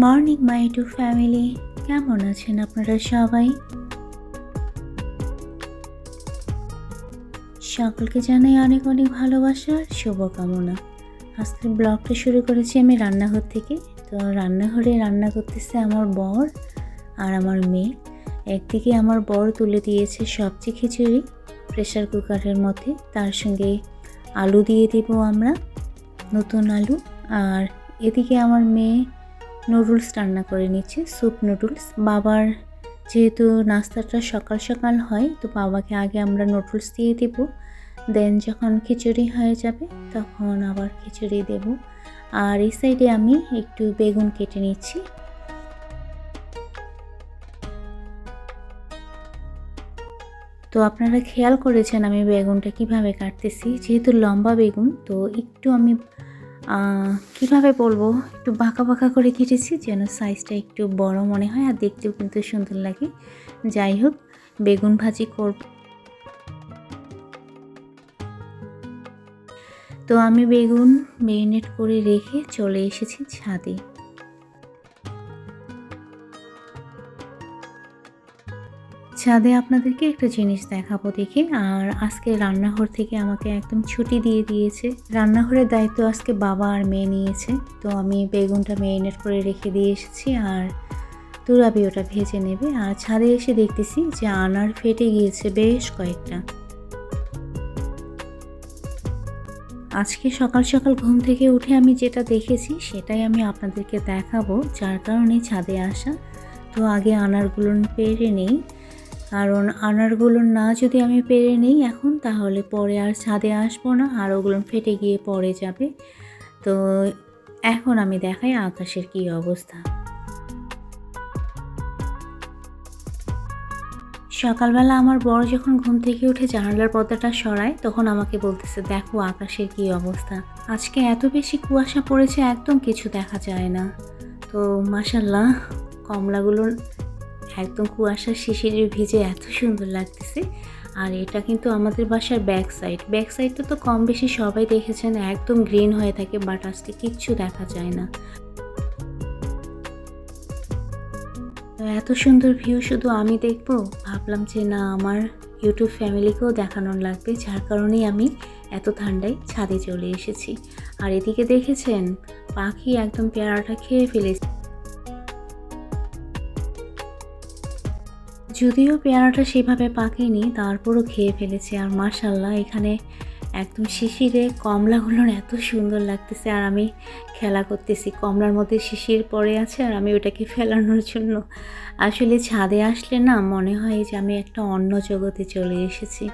Morning, মাই two family. কেমন আছেন আপনারা সবাই? সকলকে জানাই অনেক অনেক ভালোবাসা, শুভকামনা। আজকের ব্লগটা শুরু করেছি আমি রান্নাঘর থেকে। তো রান্নাঘরে রান্না করতেছে আমার বর আর আমার মেয়ে। একদিকে আমার বর তুলে দিয়েছে সবজি খিচুড়ি প্রেশার কুকারের মধ্যে। তার সঙ্গে আলু দিয়ে দেবো আমরা, নতুন আলু। আর এদিকে আমার মেয়ে নুডলস রান্না করে নিচ্ছে, স্যুপ নুডলস। বাবার যেহেতু নাস্তাটা সকাল সকাল হয়, তো বাবাকে আগে আমরা নুডলস দিয়ে দেব। দেন যখন খিচুড়ি হয়ে যাবে, তখন আবার খিচুড়ি দেব। আর এই সাইডে আমি একটু বেগুন কেটে নিচ্ছি। তো আপনারা খেয়াল করেছেন আমি বেগুনটা কীভাবে কাটতেছি। যেহেতু লম্বা বেগুন, তো একটু আমি কীভাবে বলব? একটু বাঁকা বাঁকা করে কেটেছি, যেন সাইজটা একটু বড় মনে হয়, আর দেখতেও কিন্তু সুন্দর লাগে। যাই হোক, বেগুন ভাজি করব। তো আমি বেগুন মেরিনেট করে রেখে চলে এসেছি ছাদে। ছাদে আপনাদেরকে একটা জিনিস দেখাবো, দেখে। আর আজকে রান্নাঘর থেকে আমাকে একদম ছুটি দিয়ে দিয়েছে। রান্নাঘরের দায়িত্ব আজকে বাবা আর মেয়ে নিয়েছে। তো আমি বেগুনটা মেরিনেট করে রেখে দিয়ে এসেছি আর তুরাবি ওটা ভেজে নেবে। আর ছাদে এসে দেখতেছি যে আনার ফেটে গিয়েছে বেশ কয়েকটা। আজকে সকাল সকাল ঘুম থেকে উঠে আমি যেটা দেখেছি সেটাই আমি আপনাদেরকে দেখাবো, যার কারণে ছাদে আসা। তো আগে আনারগুলো পেরে নেই। কারণ আনারগুলো না যদি আমি পেরে নিই এখন, তাহলে পরে আর ছাদে আসব না, আর ওগুলো ফেটে গিয়ে পড়ে যাবে। তো এখন আমি দেখাই আকাশের কী অবস্থা। সকালবেলা আমার বড় যখন ঘুম থেকে উঠে জানালার পর্দাটা সরায়, তখন আমাকে বলতেছে, দেখো আকাশের কী অবস্থা। আজকে এত বেশি কুয়াশা পড়েছে, একদম কিছু দেখা যায় না। তো মাসাল্লাহ কমলাগুলো একদম কুয়াশার শিশিরে ভিজে এত সুন্দর লাগতেছে। আর এটা কিন্তু আমাদের বাসার ব্যাক সাইড ব্যাক সাইডটা তো কম বেশি সবাই দেখেছেন, একদম গ্রিন হয়ে থাকে বাট আজকে কিচ্ছু দেখা যায় না। এত সুন্দর ভিউ শুধু আমি দেখব? ভাবলাম যে না, আমার ইউটিউব ফ্যামিলিকেও দেখানোর লাগবে, যার কারণেই আমি এত ঠান্ডায় ছাদে চলে এসেছি। আর এদিকে দেখেছেন, পাখি একদম পেয়ারাটা খেয়ে ফেলেছে। যদিও পেয়ারাটা সেভাবে পাকেনি, তারপরও খেয়ে ফেলেছে। আর মাশাল্লাহ এখানে একদম শিশিরে কমলাগুলোর এত সুন্দর লাগতেছে। আর আমি খেলা করতেছি, কমলার মধ্যে শিশির পড়ে আছে আর আমি ওটাকে ফেলানোর জন্য। আসলে ছাদে আসলে না মনে হয় যে আমি একটা অন্য জগতে চলে এসেছি।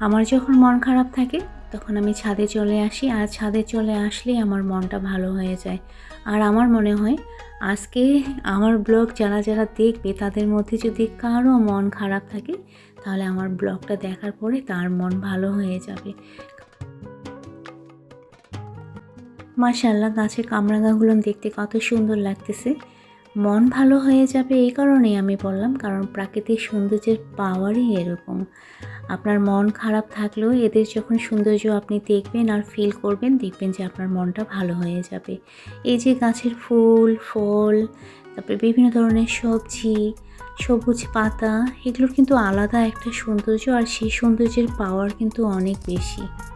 আমার যখন মন খারাপ থাকে তখন আমি ছাদে চলে আসি। আর ছাদে চলে আসলেই আমার মনটা ভালো হয়ে যায়। আর আমার মনে হয়, আজকে আমার ব্লগ যারা যারা দেখবে, তাদের মধ্যে যদি কারও মন খারাপ থাকে, তাহলে আমার ব্লগটা দেখার পরে তার মন ভালো হয়ে যাবে। মাশাল্লাহ গাছের কামরাঙাগুলো দেখতে কত সুন্দর লাগতেছে। মন ভালো হয়ে যাবে এই কারণেই আমি বললাম, কারণ প্রাকৃতিক সৌন্দর্যের পাওয়ারই এরকম। আপনার মন খারাপ থাকলেও এদের যখন সৌন্দর্য আপনি দেখবেন আর ফিল করবেন, দেখবেন যে আপনার মনটা ভালো হয়ে যাবে। এই যে গাছের ফুল, ফল, তারপরে বিভিন্ন ধরনের সবজি, সবুজ পাতা, এগুলোর কিন্তু আলাদা একটা সৌন্দর্য আর সেই সৌন্দর্যের পাওয়ার কিন্তু অনেক বেশি।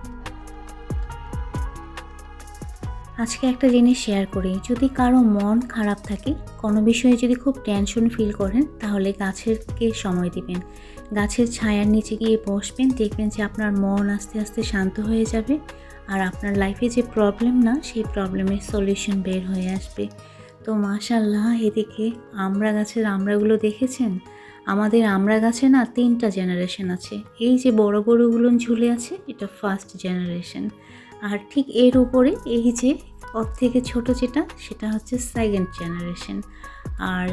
আজকে একটা জিনিস শেয়ার করি। যদি কারও মন খারাপ থাকে, কোনো বিষয়ে যদি খুব টেনশন ফিল করেন, তাহলে গাছেরকে সময় দিবেন। গাছের ছায়ার নিচে গিয়ে বসবেন, দেখবেন যে আপনার মন আস্তে আস্তে শান্ত হয়ে যাবে আর আপনার লাইফে যে প্রবলেম না, সেই প্রবলেমের সলিউশন বের হয়ে আসবে। তো মাশাল্লাহ এদিকে আমরা গাছের আমরাগুলো দেখেছেন? আমাদের আমরা গাছে না তিনটা জেনারেশন আছে। এই যে বড় বড়গুলো ঝুলে আছে, এটা ফার্স্ট জেনারেশন আর ঠিক এর উপরে এই যে ওর থেকে ছোট যেটা, সেটা হচ্ছে সেকেন্ড জেনারেশন আর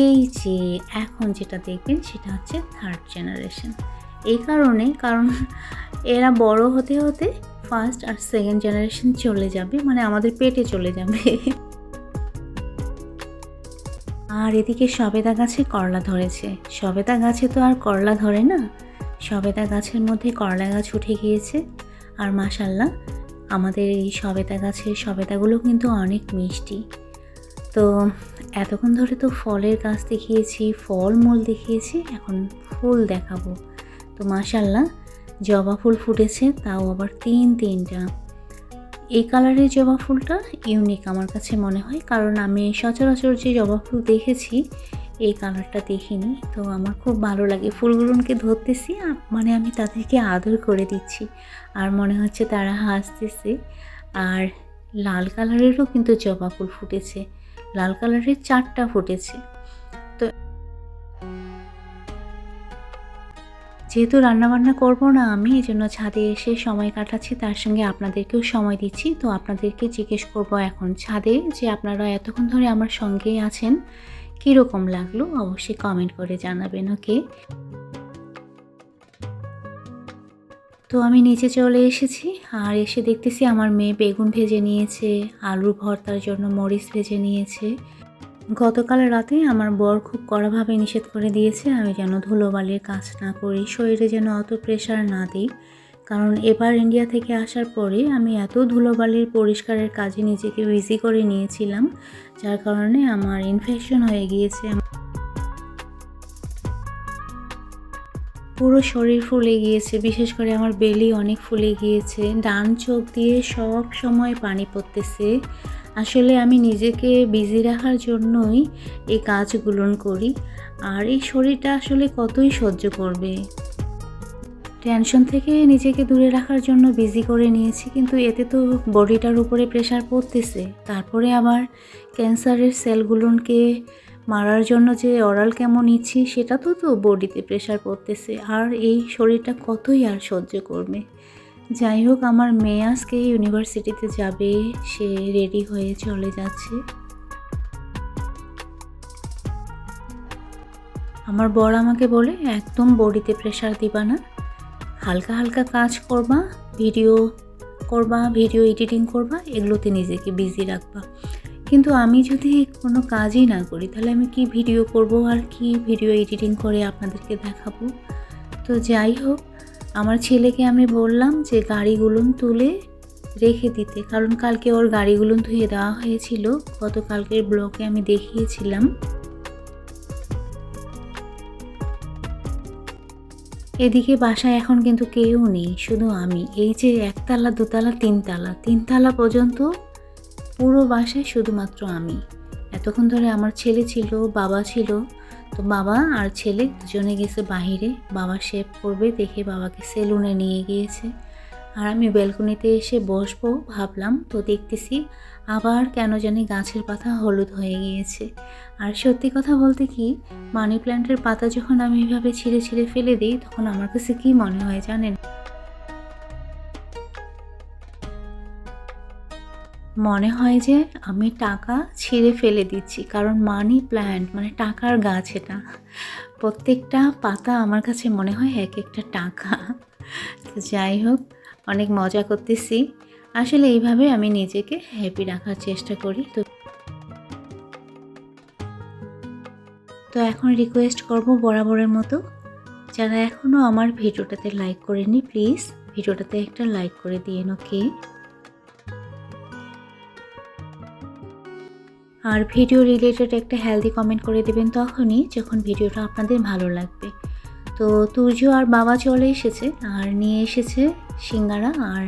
এই যে এখন যেটা দেখবেন, সেটা হচ্ছে থার্ড জেনারেশন এই কারণে, কারণ এরা বড় হতে হতে ফার্স্ট আর সেকেন্ড জেনারেশন চলে যাবে মানে আমাদের পেটে চলে যাবে। আর এদিকে সবেদা গাছে করলা ধরেছে। সবেদা গাছে তো আর করলা ধরে না। সবেদা গাছের মধ্যে করলা গাছ উঠে গিয়েছে। আর মাসাল্লাহ আমাদের এই সবেদা গাছের সবেদাগুলো কিন্তু অনেক মিষ্টি। তো এতক্ষণ ধরে তো ফলের গাছ দেখিয়েছি ফল মূল দেখিয়েছি, এখন ফুল দেখাবো। তো মাশাল্লাহ, জবা ফুল ফুটেছে, তাও আবার তিন তিনটা। এই কালারের জবা ফুলটা ইউনিক আমার কাছে মনে হয়, কারণ আমি সচরাচর যে জবা ফুল দেখেছি এই কালারটা দেখিনি। তো আমার খুব ভালো লাগে। ফুলগুলোকে ধরতেছি মানে আমি তাদেরকে আদর করে দিচ্ছি। আর মনে হচ্ছে তারা হাসতেছে। আর লাল কালারেরও কিন্তু জবা ফুল ফুটেছে। লাল কালারের চারটা ফুটেছে। তো যেহেতু রান্নাবান্না করব না আমি এই জন্য ছাদে এসে সময় কাটাচ্ছি, তার সঙ্গে আপনাদেরকেও সময় দিচ্ছি। তো আপনাদেরকে জিজ্ঞেস করব এখন ছাদে যে আপনারা এতক্ষণ ধরে আমার সঙ্গেই আছেন কীরকম লাগল অবশ্যই কমেন্ট করে জানাবেন ওকে তো আমি নিচে চলে এসেছি, আর এসে দেখতেছি আমার মেয়ে বেগুন ভেজে নিয়েছে, আলুর ভর্তার জন্য মরিচ ভেজে নিয়েছে। গতকাল রাতে আমার বর খুব কড়াভাবে নিষেধ করে দিয়েছে, আমি যেন ধুলোবালির কাজ না করি, শরীরে যেন অত প্রেশার না দিই। কারণ এবার ইন্ডিয়া থেকে আসার পরে আমি এত ধুলোবালির পরিষ্কারের কাজে নিজেকে বিজি করে নিয়েছিলাম, যার কারণে আমার ইনফেকশন হয়ে গিয়েছে। পুরো শরীর ফুলে গিয়েছে, বিশেষ করে আমার বেলি অনেক ফুলে গিয়েছে, ডান চোখ দিয়ে সব সময় পানি পড়তেছে। আসলে আমি নিজেকে বিজি রাখার জন্যই এই কাজগুলো করি, আর এই শরীরটা আসলে কতই সহ্য করবে। টেনশন থেকে নিজেকে দূরে রাখার জন্য বিজি করে নিয়েছি, কিন্তু এতে তো বডিটার উপরে প্রেশার পড়তেছে। তারপরে আবার ক্যান্সারের সেলগুলোকে মারার জন্য যে অরাল কেমন নিচ্ছি, সেটা তো তো বডিতে প্রেশার পড়তেছে। আর এই শরীরটা কতই আর সহ্য করবে? যাই হোক, আমার মেয়ে আজকে ইউনিভার্সিটিতে যাবে, সে রেডি হয়ে চলে যাচ্ছে। আমার বর আমাকে বলে, একদম বডিতে প্রেশার দিবা না। হালকা হালকা কাজ করবা ভিডিও করবা ভিডিও এডিটিং করবা, এগুলোতে নিজেকে বিজি রাখবা। কিন্তু আমি যদি কোনো কাজই না করি, তাহলে আমি কি ভিডিও করব আর কি ভিডিও এডিটিং করে আপনাদেরকে দেখাবো? তো যাই হোক, আমার ছেলেকে আমি বললাম যে গাড়িগুলো তুলে রেখে দিতে, কারণ কালকে ওর গাড়িগুলো ধুয়ে দেওয়া হয়েছিল। গতকালকের ব্লগে আমি দেখিয়েছিলাম। এদিকে বাসায় এখন কিন্তু কেউ নেই, শুধু আমি। এই যে একতলা, দোতলা, তিনতলা তিনতলা পর্যন্ত পুরো বাসায় শুধুমাত্র আমি। এতক্ষণ ধরে আমার ছেলে ছিল, বাবা ছিল। তো বাবা আর ছেলে দুজনে গেছে বাহিরে। বাবা শেভ করবে দেখে বাবাকে সেলুনে নিয়ে গিয়েছে। আর আমি ব্যালকনিতে এসে বসবো, ভাবলাম, তো দেখতেছি আবার কেন জানি গাছের পাতা হলুদ হয়ে গিয়েছে। আর সত্যি কথা বলতে কি মানি প্ল্যান্টের পাতা যখন আমি এভাবে ছিঁড়ে ছিঁড়ে ফেলে দিই, তখন আমার কাছে কী মনে হয় জানেন? মনে হয় যে আমি টাকা ছিঁড়ে ফেলে দিচ্ছি, কারণ মানি প্ল্যান্ট মানে টাকার গাছ এটা। প্রত্যেকটা পাতা আমার কাছে মনে হয় এক একটা টাকা। তো যাই হোক অনেক মজা করতেছি। আসলে এইভাবে আমি নিজেকে হ্যাপি রাখার চেষ্টা করি। তো তো এখন রিকোয়েস্ট করব বরাবরের মতো। যারা এখনও আমার ভিডিওটাতে লাইক করেনি প্লিজ ভিডিওটাতে একটা লাইক করে দিয়ে ওকে আর ভিডিও রিলেটেড একটা হেলদি কমেন্ট করে দেবেন তখনই যখন ভিডিওটা আপনাদের ভালো লাগবে। তো তুর্য আর বাবা চলে এসেছে, আর নিয়ে এসেছে সিঙ্গারা আর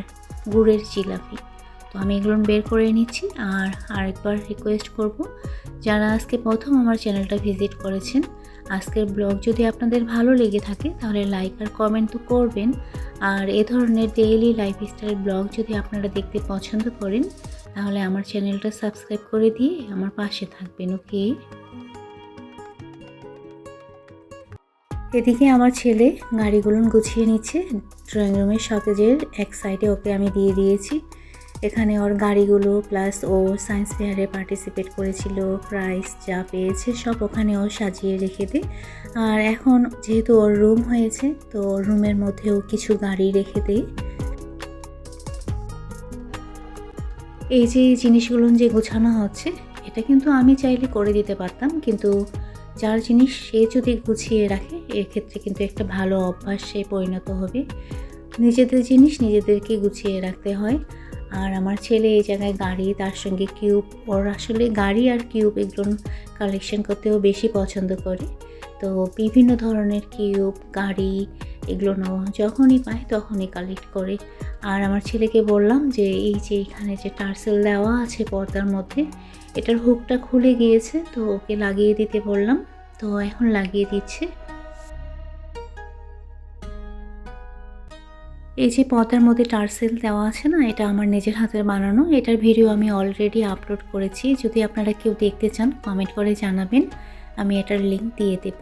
গুড়ের জিলাপি। তো আমি এগুলো বের করে নিচ্ছি, আর আরেকবার রিকোয়েস্ট করব যারা আজকে প্রথম আমার চ্যানেলটা ভিজিট করেছেন। আজকের ব্লগ যদি আপনাদের ভালো লেগে থাকে, তাহলে লাইক আর কমেন্ট তো করবেন। আর এ ধরনের ডেইলি লাইফস্টাইল ব্লগ যদি আপনারা দেখতে পছন্দ করেন, তাহলে আমার চ্যানেলটা সাবস্ক্রাইব করে দিয়ে আমার পাশে থাকবেন ওকে এদিকে আমার ছেলে গাড়িগুলো গুছিয়ে নিচ্ছে। ড্রয়িং রুমের শকেজের এক সাইডে ওকে আমি দিয়ে দিয়েছি। এখানে ওর গাড়িগুলো প্লাস ও সায়েন্স ফেয়ারে পার্টিসিপেট করেছিল প্রাইজ যা পেয়েছে সব ওখানে ও সাজিয়ে রেখে দে। আর এখন যেহেতু ওর রুম হয়েছে, তো রুমের মধ্যেও কিছু গাড়ি রেখে দেয় এই যে জিনিসগুলো যে গোছানো হচ্ছে, এটা কিন্তু আমি চাইলে করে দিতে পারতাম, কিন্তু যার জিনিস সে যদি গুছিয়ে রাখে এক্ষেত্রে কিন্তু একটা ভালো অভ্যাসে পরিণত হবে। নিজেদের জিনিস নিজেদেরকে গুছিয়ে রাখতে হয়। আর আমার ছেলে এই জায়গায় গাড়ি, তার সঙ্গে কিউব ওর আসলে গাড়ি আর কিউব এগুলো কালেকশন করতেও বেশি পছন্দ করে। তো বিভিন্ন ধরনের কিউব গাড়ি এগুলো যখনই পায় তখনই কালেক্ট করে। আর আমার ছেলেকে বললাম যে, এই যে এখানে যে টার্সেল দেওয়া আছে পর্দার মধ্যে, এটার হুকটা খুলে গিয়েছে, তো ওকে লাগিয়ে দিতে বললাম। তো এখন লাগিয়ে দিচ্ছে। এই যে পর্দার মধ্যে টার্সেল দেওয়া আছে না, এটা আমার নিজের হাতের বানানো। এটার ভিডিও আমি অলরেডি আপলোড করেছি। যদি আপনারা কেউ দেখতে চান কমেন্ট করে জানাবেন। আমি এটার লিঙ্ক দিয়ে দেব।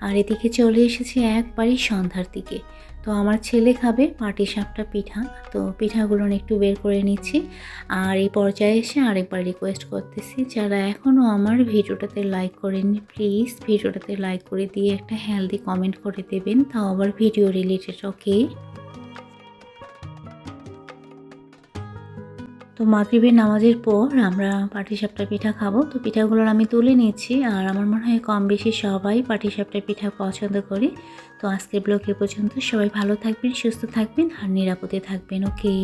আর এদিকে চলে এসেছি একবারই সন্ধ্যার দিকে। তো আমার ছেলে খাবে পাটি, সাপটা, পিঠা। তো পিঠাগুলো একটু বের করে নিচ্ছি। আর এই পর্যায়ে এসে আরেকবার রিকোয়েস্ট করতেছি। যারা এখনও আমার ভিডিওটাতে লাইক করেননি প্লিজ ভিডিওটাতে লাইক করে দিয়ে একটা হেলদি কমেন্ট করে দেবেন। তাও আবার ভিডিও রিলেটেড ওকে তো মাগরিবের নামাজের পর আমরা পাটিসাপটা পিঠা খাব। তো পিঠাগুলোর আমি তুলে নিচ্ছি। আর আমার মনে হয় কম বেশি সবাই পাটিসাপটা পিঠা পছন্দ করে। তো আজকের ব্লগ এ পর্যন্ত সবাই ভালো থাকবেন সুস্থ থাকবেন আর নিরাপদে থাকবেন ওকে?